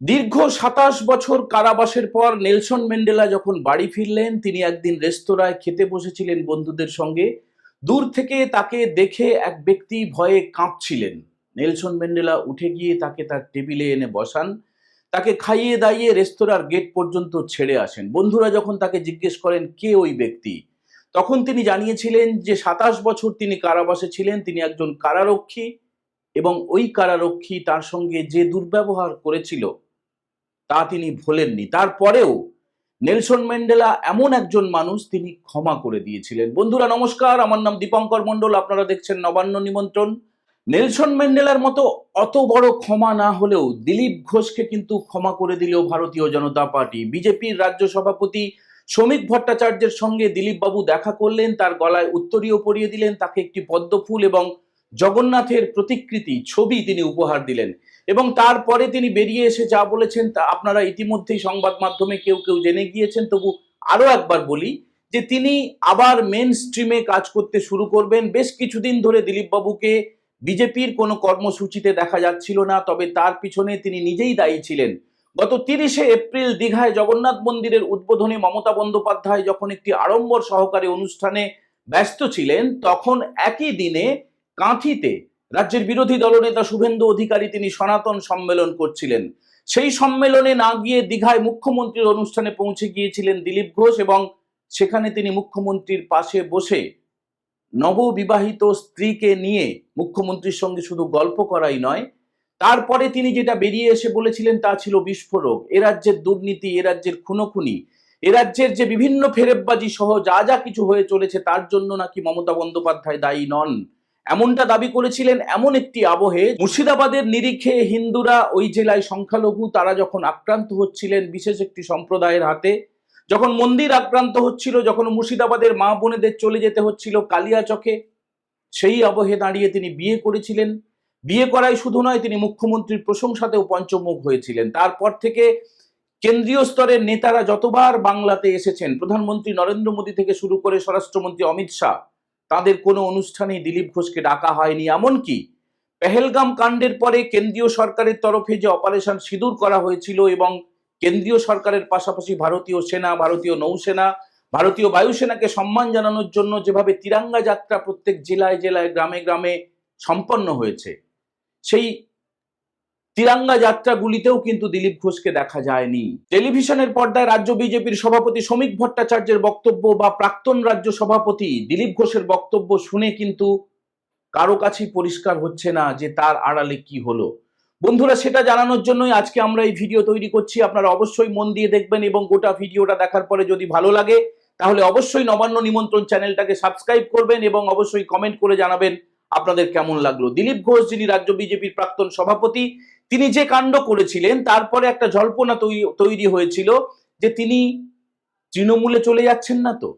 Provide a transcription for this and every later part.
দীর্ঘ সাতাশ বছর কারাবাসের পর নেলসন ম্যান্ডেলা যখন বাড়ি ফিরলেন, তিনি একদিন রেস্তোরাঁয় খেতে বসেছিলেন বন্ধুদের সঙ্গে। দূর থেকে তাকে দেখে এক ব্যক্তি ভয়ে কাঁপছিলেন। নেলসন ম্যান্ডেলা উঠে গিয়ে তাকে তার টেবিলে এনে বসান। তাকে খাইয়ে দাইয়ে রেস্তোরাঁর গেট পর্যন্ত ছেড়ে আসেন। বন্ধুরা যখন তাকে জিজ্ঞেস করেন, কে ওই ব্যক্তি? তখন তিনি জানিয়েছিলেন যে, সাতাশ বছর তিনি কারাবাসে ছিলেন, তিনি একজন কারারক্ষী এবং ওই কারারক্ষী তার সঙ্গে যে দুর্ব্যবহার করেছিল তা তিনি ভোলেননি। তারপরেও নেলসন ম্যান্ডেলা এমন একজন মানুষ তিনি ক্ষমা করে দিয়েছিলেন। বন্ধুরা, নমস্কার। আমার নাম দীপঙ্কর মণ্ডল। আপনারা দেখছেন নবান্ন নিমন্ত্রণ। নেলসন ম্যান্ডেলার মতো অত বড় ক্ষমা না হলেও দিলীপ ঘোষকে কিন্তু ক্ষমা করে দিলেও ভারতীয় জনতা পার্টি। বিজেপির রাজ্য সভাপতি শ্রমিক ভট্টাচার্যের সঙ্গে দিলীপ বাবু দেখা করলেন, তার গলায় উত্তরীয় পরিয়ে দিলেন, তাকে একটি পদ্মফুল এবং জগন্নাথের প্রতিকৃতি ছবি তিনি উপহার দিলেন। এবং তারপরে তিনি বেরিয়ে এসে যা বলেছেন তা আপনারা ইতিমধ্যেই সংবাদ মাধ্যমে কেউ কেউ জেনে গিয়েছেন। তবু আরও একবার বলি যে তিনি আবার মেন স্ট্রিমে কাজ করতে শুরু করবেন। বেশ কিছুদিন ধরে দিলীপ বাবুকে বিজেপির কোনো কর্মসূচিতে দেখা যাচ্ছিল না, তবে তার পিছনে তিনি নিজেই দায়ী ছিলেন। গত তিরিশে এপ্রিল দীঘায় জগন্নাথ মন্দিরের উদ্বোধনে মমতা বন্দ্যোপাধ্যায় যখন একটি আড়ম্বর সহকারী অনুষ্ঠানে ব্যস্ত ছিলেন, তখন একই দিনে কাঁথিতে রাজ্যের বিরোধী দলনেতা শুভেন্দু অধিকারী তিনি সনাতন সম্মেলন করছিলেন। সেই সম্মেলনে না গিয়ে দীঘায় মুখ্যমন্ত্রীর অনুষ্ঠানে পৌঁছে গিয়েছিলেন দিলীপ ঘোষ এবং সেখানে তিনি মুখ্যমন্ত্রীর পাশে বসে নববিবাহিত স্ত্রীকে নিয়ে মুখ্যমন্ত্রীর সঙ্গে শুধু গল্প করাই নয়, তারপরে তিনি যেটা বেরিয়ে এসে বলেছিলেন তা ছিল বিস্ফোরক। এ রাজ্যের দুর্নীতি, এ রাজ্যের খুনোখুনি, এ রাজ্যের যে বিভিন্ন ফেরেববাজি সহ যা যা কিছু হয়ে চলেছে তার জন্য নাকি মমতা বন্দ্যোপাধ্যায় দায়ী নন। এমনটা দাবি করেছিলেন এমন একটি আবহে, মুর্শিদাবাদের নিরিখে হিন্দুরা ওই জেলায় সংখ্যালঘু, তারা যখন আক্রান্ত হচ্ছিলেন বিশেষ একটি সম্প্রদায়ের হাতে, যখন মন্দির আক্রান্ত হচ্ছিল, যখন মুর্শিদাবাদের মা বোনেদের চলে যেতে হচ্ছিল কালিয়াচকে, সেই আবহে দাঁড়িয়ে তিনি বিয়ে করেছিলেন। বিয়ে করাই শুধু নয়, তিনি মুখ্যমন্ত্রীর প্রশংসাতেও পঞ্চমুখ হয়েছিলেন। তারপর থেকে কেন্দ্রীয় স্তরের নেতারা যতবার বাংলাতে এসেছেন, প্রধানমন্ত্রী নরেন্দ্র মোদী থেকে শুরু করে স্বরাষ্ট্রমন্ত্রী অমিত শাহ তাদের কোনো অনুষ্ঠানে দিলীপ ঘোষকে ডাকা হয়নি। এমনকি পেহেলগাম কাণ্ডের পরে কেন্দ্রীয় সরকারের তরফে যে অপারেশন সিঁদুর করা হয়েছিল এবং কেন্দ্রীয় সরকারের পাশাপাশি ভারতীয় সেনা, ভারতীয় নৌসেনা, ভারতীয় বায়ুসেনাকে সম্মান জানানোর জন্য যেভাবে তিরাঙ্গা যাত্রা প্রত্যেক জেলায় জেলায়, গ্রামে গ্রামে সম্পন্ন হয়েছে, সেই তিরাঙ্গা যাত্রাগুলিতেও কিন্তু দিলীপ ঘোষকে দেখা যায়নি। টেলিভিশনের পর্দায় রাজ্য বিজেপির সভাপতি শ্রমিক ভট্টাচার্যের বক্তব্য বা প্রাক্তন রাজ্য সভাপতি দিলীপ ঘোষের বক্তব্য শুনে কিন্তু কারও কাছেই পরিষ্কার হচ্ছে না যে তার আড়ালে কি হলো। বন্ধুরা, সেটা জানানোর জন্যই আজকে আমরা এই ভিডিও তৈরি করছি। আপনারা অবশ্যই মন দিয়ে দেখবেন এবং গোটা ভিডিওটা দেখার পরে যদি ভালো লাগে, তাহলে অবশ্যই নবান্ন নিমন্ত্রণ চ্যানেলটাকে সাবস্ক্রাইব করবেন এবং অবশ্যই কমেন্ট করে জানাবেন আপনাদের কেমন লাগল। দিলীপ ঘোষ, যিনি রাজ্য বিজেপির প্রাক্তন সভাপতি তিনি যে কাণ্ড করেছিলেন, তারপরে একটা জল্পনা তৈরি হয়েছিল যে তিনি তৃণমূলে চলে যাচ্ছেন না তো।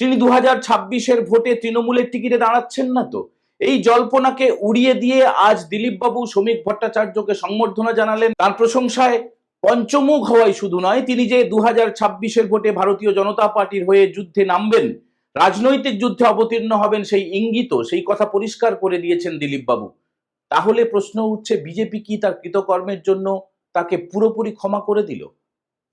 তিনি দু হাজার ছাব্বিশের ভোটে তৃণমূলের টিকিটে দাঁড়াচ্ছেন না তো। এই জল্পনাকে উড়িয়ে দিয়ে আজ দিলীপ বাবু শ্রমিক ভট্টাচার্যকে সংবর্ধনা জানালেন। তার প্রশংসায় পঞ্চমুখ হওয়াই শুধু নয়, তিনি যে দু হাজার ছাব্বিশের ভোটে ভারতীয় জনতা পার্টির হয়ে যুদ্ধে নামবেন, রাজনৈতিক যুদ্ধে অবতীর্ণ হবেন সেই ইঙ্গিত সেই কথা পরিষ্কার করে দিয়েছেন দিলীপ বাবু তাহলে প্রশ্ন উঠছে, বিজেপি কি তার কৃতকর্মের জন্য তাকে পুরোপুরি ক্ষমা করে দিল?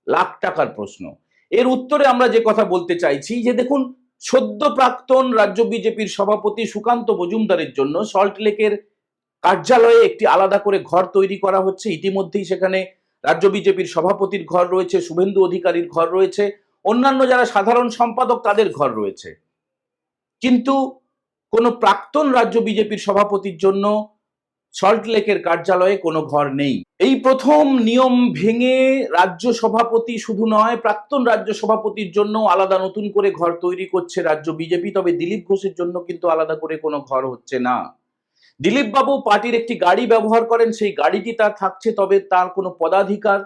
লাখ টাকার প্রশ্ন। এর উত্তরে আমরা যে কথা বলতে চাইছি, যে দেখুন, সদ্য প্রাক্তন রাজ্য বিজেপির সভাপতি সুকান্ত মজুমদারের জন্য সল্টলেকের কার্যালয়ে একটি আলাদা করে ঘর তৈরি করা হচ্ছে। ইতিমধ্যেই সেখানে রাজ্য বিজেপির সভাপতির ঘর রয়েছে, শুভেন্দু অধিকারীর ঘর রয়েছে, অন্যান্য যারা সাধারণ সম্পাদক তাদের ঘর রয়েছে। কিন্তু কোনো প্রাক্তন রাজ্য বিজেপির সভাপতির জন্য সল্টলেকের কার্যালয়ে কোনো ঘর নেই। এই প্রথম নিয়ম ভেঙে রাজ্য সভাপতি শুধু নয়, প্রাক্তন রাজ্য সভাপতির জন্য আলাদা নতুন করে ঘর তৈরি করছে রাজ্য বিজেপি, তবে দিলীপ ঘোষের জন্য কিন্তু আলাদা করে কোনো ঘর হচ্ছে না। দিলীপ বাবু পার্টির একটি গাড়ি ব্যবহার করেন, সেই গাড়িটি তার থাকছে, তবে তার কোনো পদাধিকার,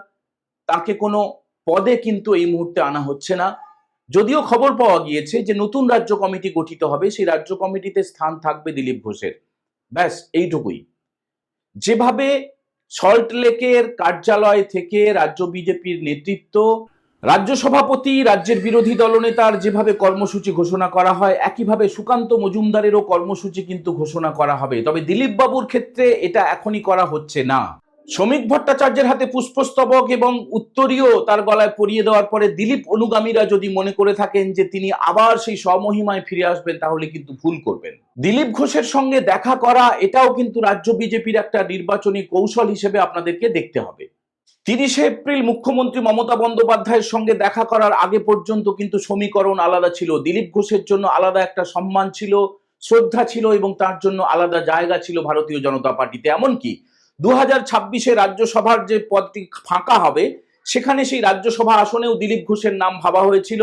তাকে কোনো পদে কিন্তু এই মুহূর্তে আনা হচ্ছে না। যদিও খবর পাওয়া গিয়েছে যে নতুন রাজ্য কমিটি গঠিত হবে, সেই রাজ্য কমিটিতে স্থান থাকবে দিলীপ ঘোষের। ব্যাস, এইটুকুই। যেভাবে সল্টলেকের কার্যালয় থেকে রাজ্য বিজেপির নেতৃত্ব, রাজ্য সভাপতি, রাজ্যের বিরোধী দলনেতার যেভাবে কর্মসূচি ঘোষণা করা হয়, একইভাবে সুকান্ত মজুমদারেরও কর্মসূচি কিন্তু ঘোষণা করা হবে। তবে দিলীপবাবুর ক্ষেত্রে এটা এখনই করা হচ্ছে না। শ্রমিক ভট্টাচার্যের হাতে পুষ্পস্তবক এবং উত্তরীয় তার গলায় পরিয়ে দেওয়ার পরে দিলীপ অনুগামীরা যদি মনে করে থাকেন যে তিনি আবার সেই স্বমহিমায় ফিরে আসবেন, তাহলে কিন্তু ভুল করবেন। দিলীপ ঘোষের সঙ্গে দেখা করা, এটাও কিন্তু রাজ্য বিজেপির একটা নির্বাচনী কৌশল হিসেবে আপনাদেরকে দেখতে হবে। তিরিশে এপ্রিল মুখ্যমন্ত্রী মমতা বন্দ্যোপাধ্যায়ের সঙ্গে দেখা করার আগে পর্যন্ত কিন্তু সমীকরণ আলাদা ছিল। দিলীপ ঘোষের জন্য আলাদা একটা সম্মান ছিল, শ্রদ্ধা ছিল এবং তার জন্য আলাদা জায়গা ছিল ভারতীয় জনতা পার্টিতে। এমনকি দু হাজার ছাব্বিশে রাজ্যসভার যে পদটি ফাঁকা হবে, সেখানে সেই রাজ্যসভা আসনেও দিলীপ ঘোষের নাম ভাবা হয়েছিল।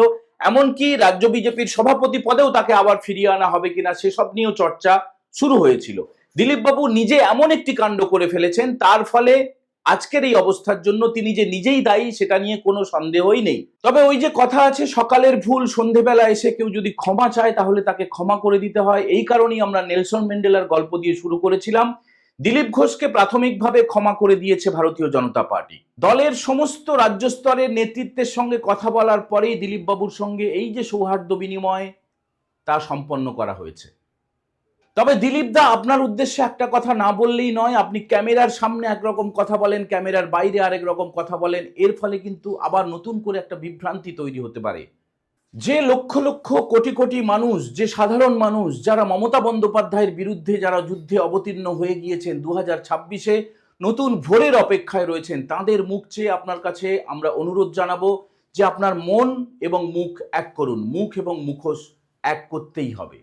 এমনকি রাজ্য বিজেপির সভাপতি পদেও তাকে আবার ফিরিয়ে আনা হবে কিনা সেসব নিয়েও চর্চা শুরু হয়েছিল। দিলীপ বাবু নিজে এমন একটি কাণ্ড করে ফেলেছেন, তার ফলে আজকের এই অবস্থার জন্য তিনি যে নিজেই দায়ী, সেটা নিয়ে কোনো সন্দেহই নেই। তবে ওই যে কথা আছে, সকালের ভুল, সন্ধেবেলা এসে কেউ যদি ক্ষমা চায়, তাহলে তাকে ক্ষমা করে দিতে হয়। এই কারণেই আমরা নেলসন ম্যান্ডেলার গল্প দিয়ে শুরু করেছিলাম। দিলীপ ঘোষকে প্রাথমিকভাবে ক্ষমা করে দিয়েছে ভারতীয় জনতা পার্টি। দলের সমস্ত রাজ্য স্তরের নেতৃত্বের সঙ্গে কথা বলার পরেই দিলীপ বাবুর সঙ্গে এই যে সৌহার্দ্য বিনিময়, তা সম্পন্ন করা হয়েছে। তবে দিলীপ দা, আপনার উদ্দেশ্যে একটা কথা না বললেই নয়, আপনি ক্যামেরার সামনে একরকম কথা বলেন, ক্যামেরার বাইরে আরেক রকম কথা বলেন, এর ফলে কিন্তু আবার নতুন করে একটা বিভ্রান্তি তৈরি হতে পারে। যে লক্ষ লক্ষ কোটি কোটি মানুষ, যে সাধারণ মানুষ, যারা মমতা বন্দ্যোপাধ্যায়ের বিরুদ্ধে যারা যুদ্ধে অবতীর্ণ হয়ে গিয়েছেন দু হাজার ছাব্বিশে, নতুন ভোরের অপেক্ষায় রয়েছেন, তাদের মুখ চেয়ে আপনার কাছে আমরা অনুরোধ জানাব যে আপনার মন এবং মুখ এক করুন, মুখ এবং মুখোশ এক করতেই হবে।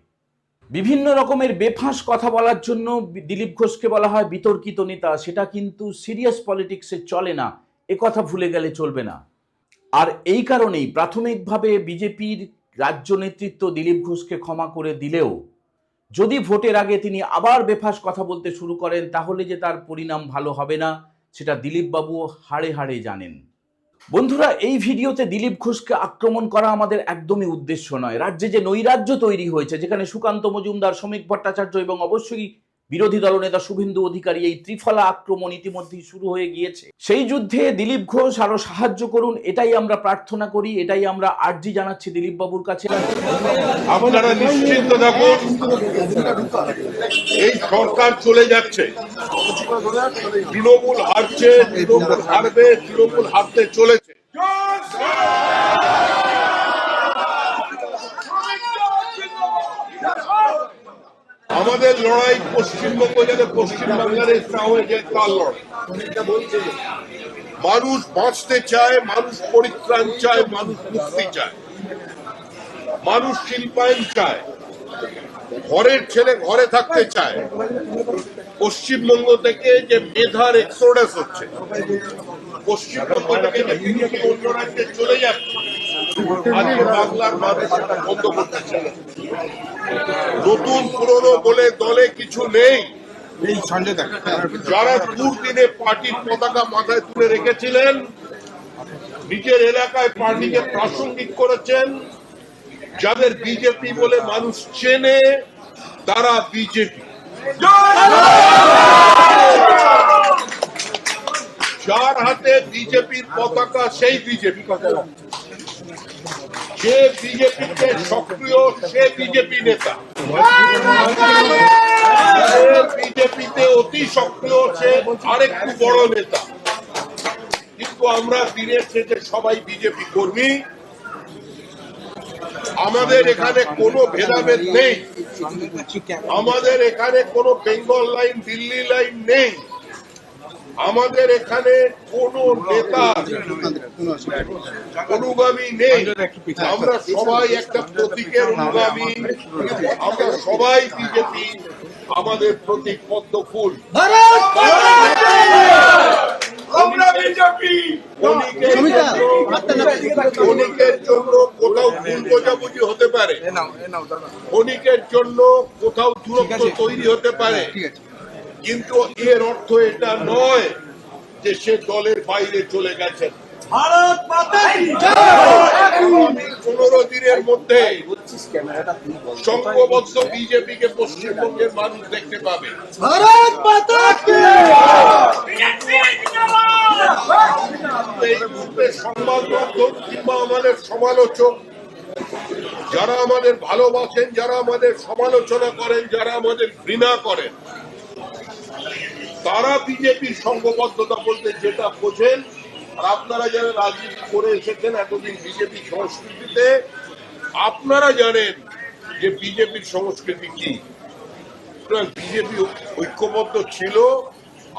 বিভিন্ন রকমের বেফাঁস কথা বলার জন্য দিলীপ ঘোষকে বলা হয় বিতর্কিত নেতা, সেটা কিন্তু সিরিয়াস পলিটিক্সে চলে না, এ কথা ভুলে গেলে চলবে না। আর এই কারণেই প্রাথমিকভাবে বিজেপির রাজ্য নেতৃত্ব দিলীপ ঘোষকে ক্ষমা করে দিলেও যদি ভোটের আগে তিনি আবার বেফাস কথা বলতে শুরু করেন, তাহলে যে তার পরিণাম ভালো হবে না, সেটা দিলীপ বাবু হাড়ে হাড়ে জানেন। বন্ধুরা, এই ভিডিওতে দিলীপ ঘোষকে আক্রমণ করা আমাদের একদমই উদ্দেশ্য নয়। রাজ্যে যে নৈরাজ্য তৈরি হয়েছে, যেখানে সুকান্ত মজুমদার শ্রমিক ভট্টাচার্য এবং অবশ্যই বিরোধী দলনেতা শুভেন্দু অধিকারী এই ত্রিফলা আক্রমণ ইতিমধ্যেই শুরু হয়ে গিয়েছে। সেই যুদ্ধে দিলীপ ঘোষ আরও সাহায্য করুন, এটাই আমরা প্রার্থনা করি, এটাই আমরা আর্জি জানাচ্ছি দিলীপ বাবুর কাছে। আপনারা নিশ্চিন্ত থাকুন, এই সরকার চলে যাচ্ছে। তৃণমূল হারছে, তৃণমূল হারবে, তৃণমূল হারতে চলেছে। আমাদের লড়াই পশ্চিমবঙ্গ যাতে পশ্চিম বাংলাদেশ না হয়ে যায় তার লড়াই মানুষ বাঁচতে চায়, মানুষ পরিত্রাণ চায়, মানুষ মুক্তি চায়। মানুষ শিল্পায়ন চায়, ঘরের ছেলে ঘরে থাকতে চায়। পশ্চিমবঙ্গ থেকে যে মেধার এক্সোডাস হচ্ছে, পশ্চিমবঙ্গ থেকে যে অন্য রাজ্যে চলে যাচ্ছে আজকে বাংলার মানুষ সেটা বন্ধ করতে চায় নতুন পুরনো বলে দলে কিছু নেই। যারা দুর্দিনে পার্টির পতাকা মাথায় তুলে রেখেছিলেন নিজের এলাকায় পার্টিকে প্রাসঙ্গিক করেছেন যাদের বিজেপি বলে মানুষ চেনে তারা বিজেপি। যার হাতে বিজেপির পতাকা সেই বিজেপি বিজেপিতে সক্রিয়, সে বিজেপি নেতা। বিজেপিতে অতি সক্রিয়, সে আরেকটু বড় নেতা। কিন্তু আমরা সবাই বিজেপি কর্মী। আমাদের এখানে কোনো ভেদাভেদ নেই। আমাদের এখানে কোনো বেঙ্গল লাইন, দিল্লি লাইন নেই। আমাদের এখানে কোন নেতা অনুগামী নেই। আমরা সবাই একটা প্রতীকের অনুগামী। আমরা সবাই বিজেপি। আমাদের প্রতীক পদ্ম ফুল আমরা বিজেপি। ক্ষণিকের জন্য- কোথাও ভুল বোঝাবুঝি হতে পারে। ক্ষণিকের জন্য কোথাও দূরত্ব তৈরি হতে পারে। কিন্তু এর অর্থ এটা নয় যে সে দলের বাইরে চলে গেছেন। ভারত মাতা কি? পনেরো দিনের মধ্যে সংঘবদ্ধ বিজেপিকে পশ্চিমবঙ্গের মানুষ দেখতে পাবে। ভারত মাতা কি? এই মুহূর্তে সংবাদ মাধ্যম কিংবা আমাদের সমালোচক যারা আমাদের ভালোবাসেন যারা আমাদের সমালোচনা করেন যারা আমাদের ঘৃণা করেন তারা বিজেপির সংঘবদ্ধতা বলতে যেটা বোঝেন, আর আপনারা যারা রাজনীতি করে এসেছেন এতদিন বিজেপি সংস্কৃতিতে, আপনারা জানেন যে বিজেপির সংস্কৃতি কি। বিজেপি ঐক্যবদ্ধ ছিল,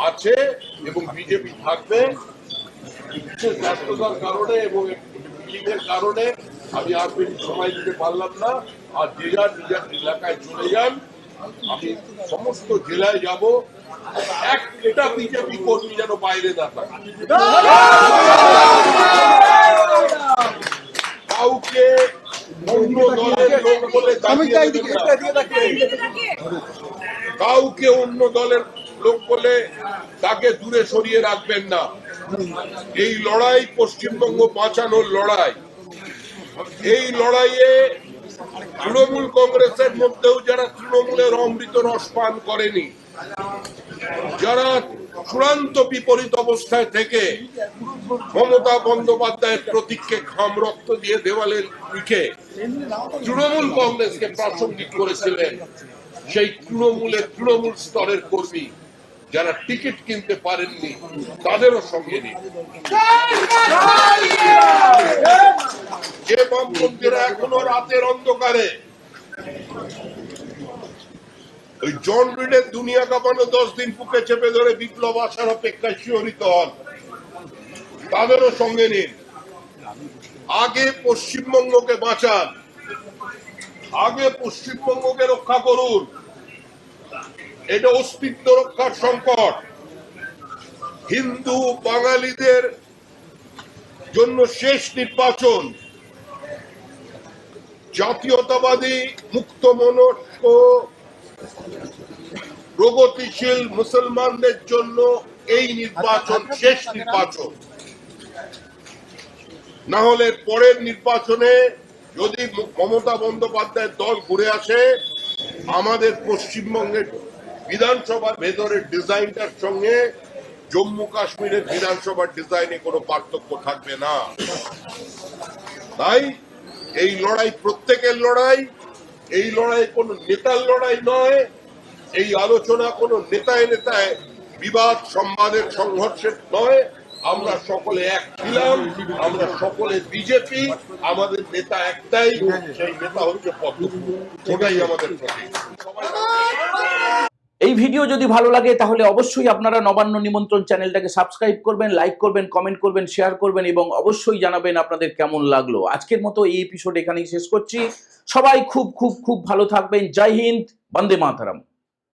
আছে, এবং বিজেপি থাকবে। ব্যস্ততার কারণে এবং মিটিংয়ের কারণে আমি আর বেশি সময় দিতে পারলাম না। আর যে যার নিজের এলাকায় চলে যান, আমি সমস্ত জেলায় যাব। এক এটা বিজেপি কর্মী যেন বাইরে না থাকে। কাউকে অন্য দলের লোক বলে। কাউকে অন্য দলের লোক বলে তাকে দূরে সরিয়ে রাখবেন না। এই লড়াই পশ্চিমবঙ্গ বাঁচানোর লড়াই। এই লড়াইয়ে তৃণমূল কংগ্রেসের মধ্যেও যারা তৃণমূলের অমৃত রস পান করেনি যারা চূড়ান্ত বিপরীত অবস্থায় থেকে মমতা বন্দ্যোপাধ্যায়ের প্রতীককে খাম রক্ত দিয়ে দেওয়ালে লিখে তৃণমূল কংগ্রেসকে প্রাসঙ্গিক করেছিলেন সেই তৃণমূলের তৃণমূল স্তরের কর্মী যারা টিকিট কিনতে পারেননি তাদেরও সঙ্গে নিন। যে বামপন্থীরা এখনও রাতের অন্ধকারে। ওই জন রিডের দুনিয়া কাঁপানো দশ দিন বুকে চেপে ধরে বিপ্লব আসার অপেক্ষায় শিহরিত হন। তাদেরও সঙ্গে নিন। আগে পশ্চিমবঙ্গকে বাঁচান। আগে পশ্চিমবঙ্গকে রক্ষা করুন। এটা অস্তিত্ব রক্ষার সংকট। হিন্দু বাঙালিদের জন্য শেষ নির্বাচন। জাতীয়তাবাদী মুক্ত মনস্ক প্রগতিশীল মুসলমানদের জন্য এই নির্বাচন শেষ নির্বাচন। না হলে পরের নির্বাচনে যদি মমতা বন্দ্যোপাধ্যায়ের দল ঘুরে আসে আমাদের পশ্চিমবঙ্গের বিধানসভার ভেতরের ডিজাইনটার সঙ্গে জম্মু কাশ্মীরের বিধানসভার ডিজাইনে কোনো পার্থক্য থাকবে না। তাই এই লড়াই প্রত্যেকের লড়াই, এই লড়াই কোনো নেতার লড়াই নয়, এই আলোচনা কোনো নেতায় নেতায় বিবাদ সংবাদের সংঘর্ষের নয়। আমরা সকলে এক ছিলাম, আমরা সকলে বিজেপি, আমাদের নেতা একটাই, সেই নেতা হচ্ছে পদ্ম ওটাই আমাদের প্রতীক। এই ভিডিও যদি ভালো লাগে, তাহলে অবশ্যই আপনারা নবান্ন নিমন্ত্রণ চ্যানেলটাকে সাবস্ক্রাইব করবেন, লাইক করবেন, কমেন্ট করবেন, শেয়ার করবেন এবং অবশ্যই জানাবেন আপনাদের কেমন লাগল। আজকের মতো এই এপিসোড এখানেই শেষ করছি। সবাই খুব খুব খুব ভালো থাকবেন। জয় হিন্দ, বন্দে মাতারাম।